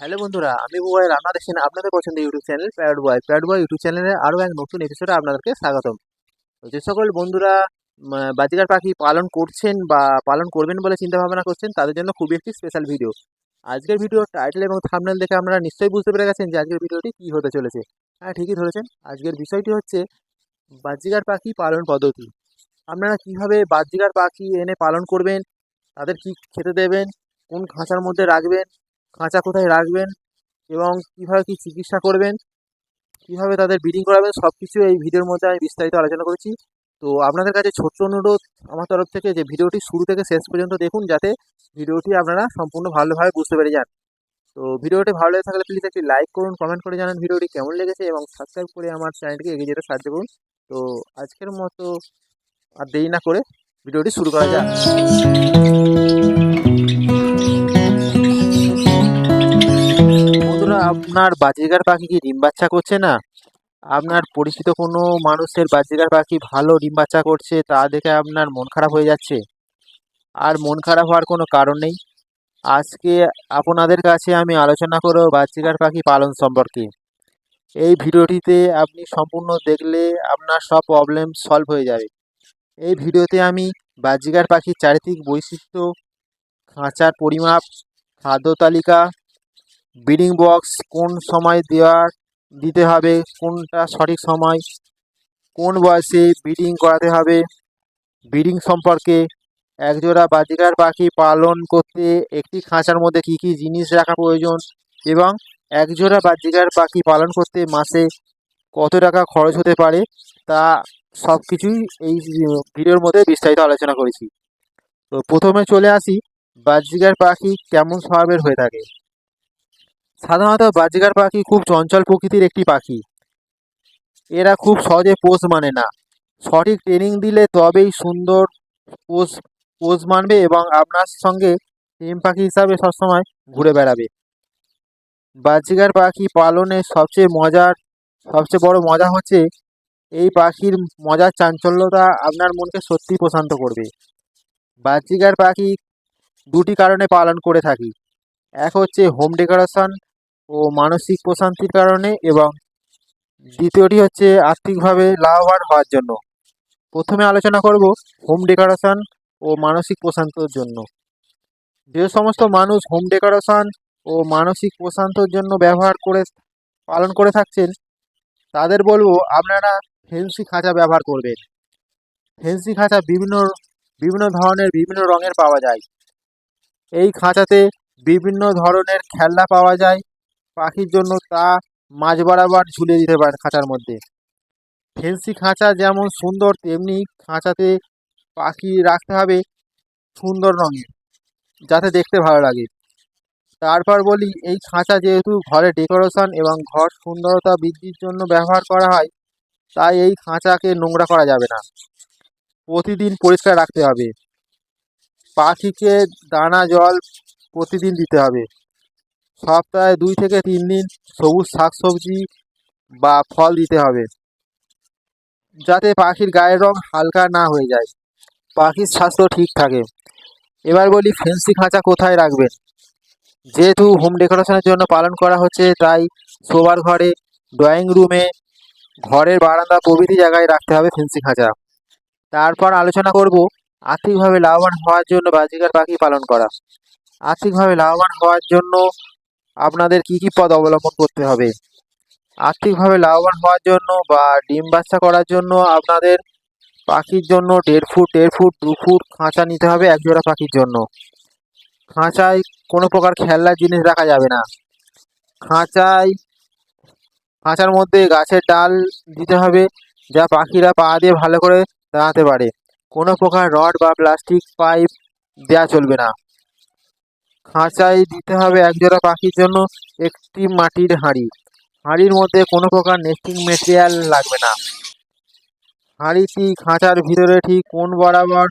Hello বন্ধুরা, আমি mobile আপনারা দেখছেন আপনাদের পছন্দের YouTube channel pad boy pad boy YouTube চ্যানেলে আরও এক নতুন এপিসোডে আপনাদেরকে স্বাগতম। যে সকল বন্ধুরা বাজিকার পাখি পালন করছেন বা পালন করবেন বলে চিন্তা ভাবনা করছেন, তাদের জন্য খুবই একটি স্পেশাল ভিডিও আজকের ভিডিও টাইটেল এবং থাম্বনেল দেখে আপনারা নিশ্চয়ই বুঝতে পেরে গেছেন যে আজকের ভিডিওটি কী হতে চলেছে। হ্যাঁ ঠিকই ধরেছেন। আজকের বিষয়টি হচ্ছে বাজিকার পাখি পালন পদ্ধতি। আপনারা কীভাবে বাজিকার পাখি এনে পালন করবেন, তাদের কি খেতে দেবেন, কোন খাঁচার মধ্যে রাখবেন খাঁচা কোথায় রাখবেন এবং কীভাবে কী চিকিৎসা করবেন, কীভাবে তাদের ব্রিডিং করাবেন সব কিছু এই ভিডিওর মধ্যে আমি বিস্তারিত আলোচনা করেছি। তো আপনাদের কাছে ছোট্ট অনুরোধ আমার তরফ থেকে যে ভিডিওটি শুরু থেকে শেষ পর্যন্ত দেখুন, যাতে ভিডিওটি আপনারা সম্পূর্ণ ভালোভাবে বুঝতে পেরে যান। তো ভিডিওটি ভালো লেগে থাকলে প্লিজ একটি লাইক করুন কমেন্ট করে জানান ভিডিওটি কেমন লেগেছে এবং সাবস্ক্রাইব করে আমার চ্যানেলটিকে এগিয়ে যেতে সাহায্য করুন। তো আজকের মতো আর দেরি না করে ভিডিওটি শুরু করা যাক। আপনার বাজিকার পাখি কি ডিম বাচ্চা করছে না? আপনার পরিচিত কোনো মানুষের বাজিকার পাখি ভালো ডিম বাচ্চা করছে, তা দেখে আপনার মন খারাপ হয়ে যাচ্ছে? আর মন খারাপ হওয়ার কোনো কারণ নেই? আজকে আপনাদের কাছে আমি আলোচনা করব বাজিকার পাখি পালন সম্পর্কে। এই ভিডিওটিতে আপনি সম্পূর্ণ দেখলে আপনার সব প্রবলেম সলভ হয়ে যাবে। এই ভিডিওতে আমি বাজিকার পাখির চারিত্রিক বৈশিষ্ট্য, খাঁচার পরিমাপ, খাদ্য তালিকা ব্রিডিং বক্স কোন সময় দেওয়ার দিতে হবে, কোনটা সঠিক সময়, কোন বয়সে ব্রিডিং করাতে হবে ব্রিডিং সম্পর্কে একজোড়া বাজিকার পাখি পালন করতে একটি খাঁচার মধ্যে কী কী জিনিস রাখা প্রয়োজন এবং একজোড়া বাজিকার পাখি পালন করতে মাসে কত টাকা খরচ হতে পারে তা সব কিছুই এই ভিডিওর মধ্যে বিস্তারিত আলোচনা করেছি। তো প্রথমে চলে আসি বাজিকার পাখি কেমন স্বভাবের হয়ে থাকে। সাধারণত বাজিকার পাখি খুব চঞ্চল প্রকৃতির একটি পাখি। এরা খুব সহজে পোষ মানে না। সঠিক ট্রেনিং দিলে তবেই সুন্দর পোষ পোষ মানবে এবং আপনার সঙ্গে প্রেম পাখি হিসাবে সবসময় ঘুরে বেড়াবে। বাজিকার পাখি পালনে সবচেয়ে মজার, সবচেয়ে বড় মজা হচ্ছে এই পাখির মজার চাঞ্চল্যতা আপনার মনকে সত্যি প্রশান্ত করবে। বাজিকার পাখি দুটি কারণে পালন করে থাকি। এক হচ্ছে হোম ডেকোরেশন ও মানসিক প্রশান্তির কারণে এবং দ্বিতীয়টি হচ্ছে আর্থিকভাবে লাভবান হওয়ার জন্য। প্রথমে আলোচনা করব হোম ডেকোরেশন ও মানসিক প্রশান্তর জন্য। যে সমস্ত মানুষ হোম ডেকোরেশন ও মানসিক প্রশান্তর জন্য ব্যবহার করে, পালন করে থাকছেন, তাদের বলব আপনারা ফেন্সি খাঁচা ব্যবহার করবেন। ফেন্সি খাঁচা বিভিন্ন বিভিন্ন ধরনের বিভিন্ন রঙের পাওয়া যায়। এই খাঁচাতে বিভিন্ন ধরনের খেলনা পাওয়া যায়। পাখির জন্য তা মাঝ বরাবর ঝুলিয়ে দিতে পারেন খাঁচার মধ্যে। ফেন্সি খাঁচা যেমন সুন্দর, তেমনি খাঁচাতে পাখি রাখতে হবে সুন্দর রঙের, যাতে দেখতে ভালো লাগে। তারপর বলি, এই খাঁচা যেহেতু ঘরে ডেকোরেশন এবং ঘর সুন্দরতা বৃদ্ধির জন্য ব্যবহার করা হয়, তাই এই খাঁচাকে নোংরা করা যাবে না। প্রতিদিন পরিষ্কার রাখতে হবে। পাখিকে দানা জল প্রতিদিন দিতে হবে। সপ্তাহে দুই থেকে তিন দিন সবুজ শাকসবজি বা ফল দিতে হবে। যাতে পাখির গায়ের রং হালকা না হয়ে যায়। পাখির স্বাস্থ্য ঠিক থাকে। এবার বলি ফেন্সি খাঁচা কোথায় রাখবেন? যেহেতু হোম ডেকোরেশনের জন্য পালন করা হচ্ছে, তাই শোবার ঘরে, ড্রয়িং রুমে, ঘরের বারান্দা প্রভৃতি জায়গায় রাখতে হবে ফেন্সি খাঁচা। তারপর আলোচনা করব আর্থিকভাবে লাভবান হওয়ার জন্য বাজিকার পাখি পালন করা। আর্থিকভাবে লাভবান হওয়ার জন্য আপনাদের কি কি পথ অবলম্বন করতে হবে? আর্থিকভাবে লাভবান হওয়ার জন্য বা ডিম বাচ্চা করার জন্য আপনাদের পাখির জন্য দেড় ফুট দেড় ফুট, দু ফুট খাঁচা নিতে হবে এক জোড়া পাখির জন্য। খাঁচায় কোনো প্রকার খেলনার জিনিস রাখা যাবে না। খাঁচায়, খাঁচার মধ্যে গাছের ডাল দিতে হবে যা পাখিরা পা দিয়ে ভালো করে দাঁড়াতে পারে। কোনো প্রকার রড বা প্লাস্টিক পাইপ দেওয়া চলবে না। খাঁচায় দিতে হবে একজোড়া পাখির জন্য একটি মাটির হাঁড়ি। হাঁড়ির মধ্যে কোনো প্রকার নেস্টিং মেটেরিয়াল লাগবে না। হাঁড়িটি খাঁচার ভিতরে ঠিক কোন বরাবর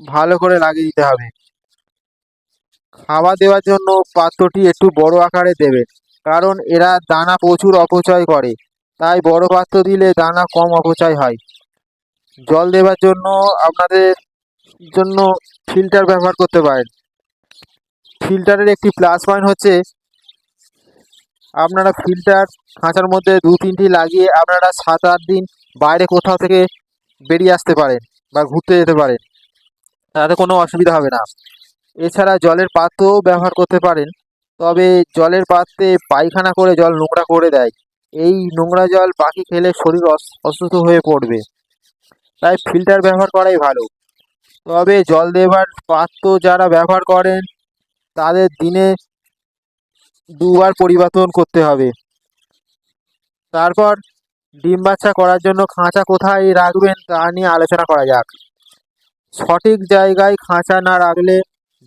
ভালো করে লাগিয়ে দিতে হবে। খাওয়া দেওয়ার জন্য পাত্রটি একটু বড় আকারে দেবে, কারণ এরা দানা প্রচুর অপচয় করে, তাই বড় পাত্র দিলে দানা কম অপচয় হয়। জল দেওয়ার জন্য আপনাদের জন্য ফিল্টার ব্যবহার করতে পারেন। ফিল্টারের একটি প্লাস পয়েন্ট হচ্ছে, আপনারা ফিল্টার খাঁচার মধ্যে দু, তিনটি লাগিয়ে আপনারা সাত, আট দিন বাইরে কোথাও থেকে বেরিয়ে আসতে পারেন বা ঘুরতে যেতে পারেন। তাতে কোনো অসুবিধা হবে না। এছাড়া জলের পাত্রও ব্যবহার করতে পারেন। তবে জলের পাত্রে পায়খানা করে জল নোংরা করে দেয়। এই নোংরা জল পাখি খেলে শরীর অস- অসুস্থ হয়ে পড়বে। তাই ফিল্টার ব্যবহার করাই ভালো। তবে জল দেবার পাত্র যারা ব্যবহার করেন তাদের দিনে দুবার পরিবর্তন করতে হবে। তারপর ডিম বাচ্চা করার জন্য খাঁচা কোথায় রাখবেন তা নিয়ে আলোচনা করা যাক। সঠিক জায়গায় খাঁচা না রাখলে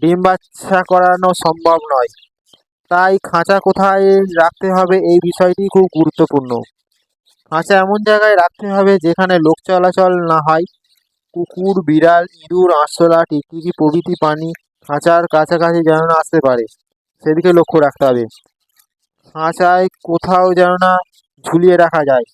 ডিম বাচ্চা করানো সম্ভব নয়। তাই খাঁচা কোথায় রাখতে হবে এই বিষয়টি খুব গুরুত্বপূর্ণ। খাঁচা এমন জায়গায় রাখতে হবে যেখানে লোক চলাচল না হয়। কুকুর, বিড়াল, ইঁদুর, আরশোলা, টিকটিকি প্রভৃতি প্রাণী খাঁচার কাছাকাছি যেন না আসতে পারে। সেদিকে লক্ষ্য রাখতে হবে। খাঁচায় কোথাও যেন না ঝুলিয়ে রাখা যায়।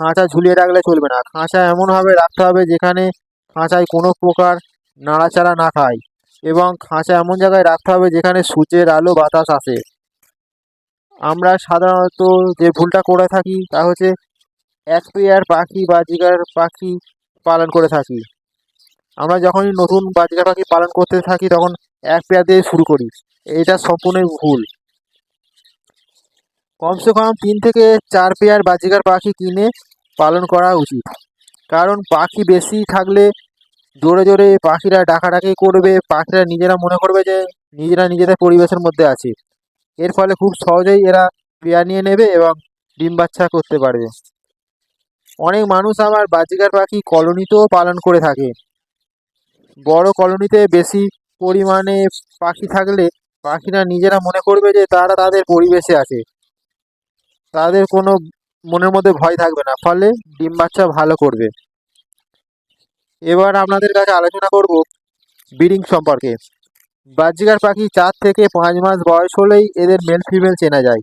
খাঁচা ঝুলিয়ে রাখলে চলবে না। খাঁচা এমনভাবে রাখতে হবে যেখানে খাঁচায় কোনো প্রকার নাড়াচাড়া না খায় এবং খাঁচা এমন জায়গায় রাখতে হবে যেখানে সূর্যের আলো, বাতাস আসে। আমরা সাধারণত যে ভুলটা করে থাকি তা হচ্ছে এক পেয়ার পাখি বা জিগার পাখি পালন করে থাকি। আমরা যখনই নতুন বাজিকার পাখি পালন করতে থাকি, তখন এক পেয়ার দিয়ে শুরু করি। এটা সম্পূর্ণই ভুল। কমসে কম তিন থেকে চার পেয়ার বাজিকার পাখি কিনে পালন করা উচিত। কারণ পাখি বেশি থাকলে জোরে জোরে পাখিরা ডাকাডাকি করবে, পাখিরা নিজেরা মনে করবে যে নিজেরা নিজেদের পরিবেশের মধ্যে আছে। এর ফলে খুব সহজেই এরা পেয়ার নিয়ে নেবে এবং ডিম বাচ্চা করতে পারবে। অনেক মানুষ আবার বাজিকার পাখি কলোনিতেও পালন করে থাকে। বড় কলোনিতে বেশি পরিমাণে পাখি থাকলে পাখিরা নিজেরা মনে করবে যে তারা তাদের পরিবেশে আছে। তাদের কোনো মনের মধ্যে ভয় থাকবে না, ফলে ডিম বাচ্চা ভালো করবে। এবার আপনাদের কাছে আলোচনা করব ব্রিডিং সম্পর্কে। বাজিকার পাখি চার থেকে পাঁচ মাস বয়স হলেই এদের মেল ফিমেল চেনা যায়।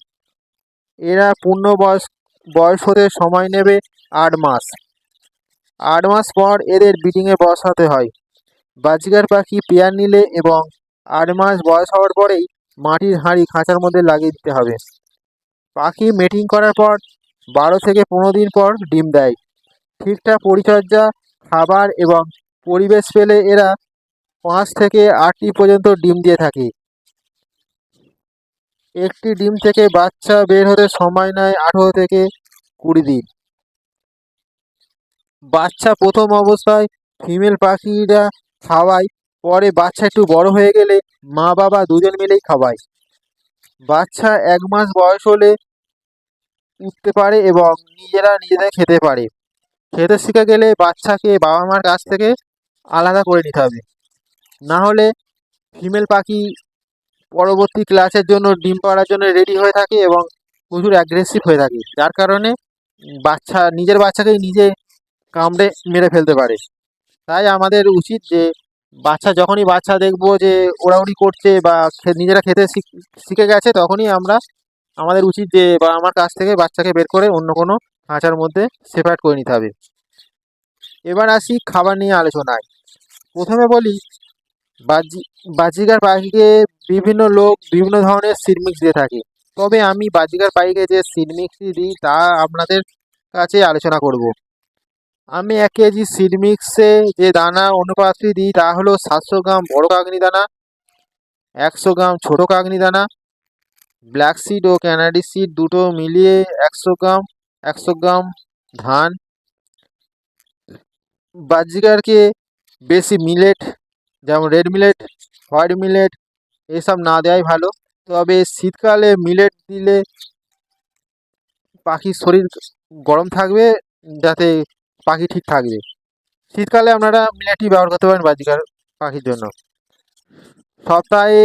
এরা পূর্ণ বয়স বয়স হতে সময় নেবে আট মাস। আট মাস পর এদের ব্রিডিংয়ে বসাতে হয়। বাজিকার পাখি পেয়ার নিলে এবং আট মাস বয়স হওয়ার পরেই মাটির হাঁড়ি খাঁচার মধ্যে লাগিয়ে দিতে হবে। পাখি মেটিং করার পর বারো থেকে পনেরো দিন পর ডিম দেয়। ঠিকঠাক পরিচর্যা, খাবার এবং পরিবেশ পেলে এরা পাঁচ থেকে আটটি পর্যন্ত ডিম দিয়ে থাকে। একটি ডিম থেকে বাচ্চা বের হতে সময় নেয় আঠেরো থেকে কুড়ি দিন। বাচ্চা প্রথম অবস্থায় ফিমেল পাখিরা খাওয়ায় পরে বাচ্চা একটু বড় হয়ে গেলে মা বাবা দুজন মিলেই খাওয়ায় বাচ্চা এক মাস বয়স হলে উঠতে পারে এবং নিজেরা নিজেদের খেতে পারে। খেতে শিখে গেলে বাচ্চাকে বাবা মার কাছ থেকে আলাদা করে নিতে হবে। না হলে ফিমেল পাখি পরবর্তী ক্লাসের জন্য ডিম পাড়ার জন্য রেডি হয়ে থাকে এবং প্রচুর অ্যাগ্রেসিভ হয়ে থাকে। যার কারণে বাচ্চা, নিজের বাচ্চাকেই নিজে কামড়ে মেরে ফেলতে পারে। তাই আমাদের উচিত যে বাচ্চা যখনই বাচ্চা দেখব যে ওড়াউড়ি করছে বা নিজেরা খেতে শিখ- গেছে তখনই আমরা, আমাদের উচিত যে বা আমার কাছ থেকে বাচ্চাকে বের করে অন্য কোনো খাঁচার মধ্যে সেপারেট করে নিতে হবে। এবার আসি খাবার নিয়ে আলোচনায়। প্রথমে বলি, বাজি বাজিকার পাখিকে বিভিন্ন লোক বিভিন্ন ধরনের সিডমিক্স দিয়ে থাকে। তবে আমি বাজিকার পাখিকে যে সিডমিক্সই দিই তা আপনাদের কাছে আলোচনা করব। আমি এক কেজি সিড মিক্সে যে দানা অনুপাতটি দিই, তা হলো সাতশো গ্রাম বড় কাগনি দানা, একশো গ্রাম ছোট কাগনি দানা ব্ল্যাক সিড ও ক্যানাডি সিড দুটো মিলিয়ে একশো গ্রাম একশো গ্রাম ধান। বাজিকারকে বেশি মিলেট যেমন রেড মিলেট হোয়াইট মিলেট এসব না দেওয়াই ভালো। তবে শীতকালে মিলেট দিলে পাখির শরীর গরম থাকবে, যাতে পাখি ঠিক থাকবে। শীতকালে আপনারা মিলাটি ব্যবহার করতে পারেন বাজিকার পাখির জন্য। সপ্তাহে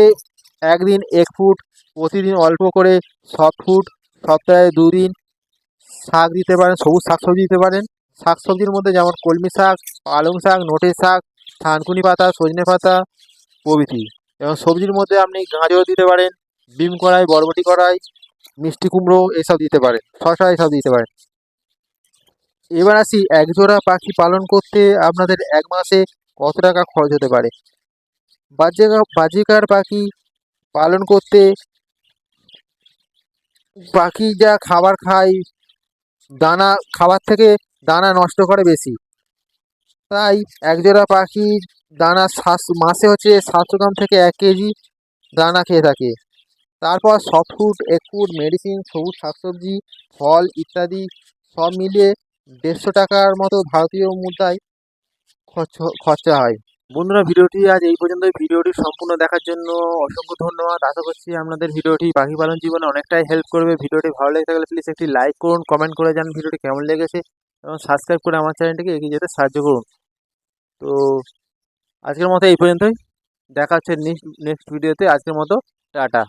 একদিন এক ফুট, প্রতিদিন অল্প করে সফট ফুট, সপ্তাহে দুদিন শাক দিতে পারেন, সবুজ শাকসবজি দিতে পারেন। শাকসবজির মধ্যে যেমন কলমি শাক, পালং শাক নোটে শাক থানকুনি পাতা, সজনে পাতা প্রভৃতি। এবং সবজির মধ্যে আপনি গাজর দিতে পারেন, বিম কড়াই, বরবটি কড়াই, মিষ্টি কুমড়ো এসব দিতে পারেন শশা এসব দিতে পারেন। এবার আসি একজোড়া পাখি পালন করতে আপনাদের এক মাসে কত টাকা খরচ হতে পারে? বাজিকা বাজিকার পাখি পালন করতে পাখি যা খাবার খায়, দানা, খাবার থেকে দানা নষ্ট করে বেশি। তাই একজোড়া পাখি দানা সাত, মাসে হচ্ছে সাতশো গ্রাম থেকে এক কেজি দানা খেয়ে থাকে। তারপর soft food, egg food, medicine, সবুজ শাকসবজি, ফল ইত্যাদি সব মিলিয়ে দেড়শো টাকার মতো ভারতীয় মুদ্রায় খরচ হয়। বন্ধুরা, ভিডিওটি আজ এই পর্যন্তই। ভিডিওটি সম্পূর্ণ দেখার জন্য অসংখ্য ধন্যবাদ। আশা করছি আপনাদের ভিডিওটি পাখি পালন জীবনে অনেকটাই হেল্প করবে। ভিডিওটি ভালো লেগে থাকলে প্লিজ একটি লাইক করুন কমেন্ট করে জানান ভিডিওটি কেমন লেগেছে এবং সাবস্ক্রাইব করে আমার চ্যানেলটিকে এগিয়ে যেতে সাহায্য করুন। তো আজকের মতো এই পর্যন্তই। দেখা হচ্ছে নেক্সট নেক্সট ভিডিওতে আজকের মতো টাটা।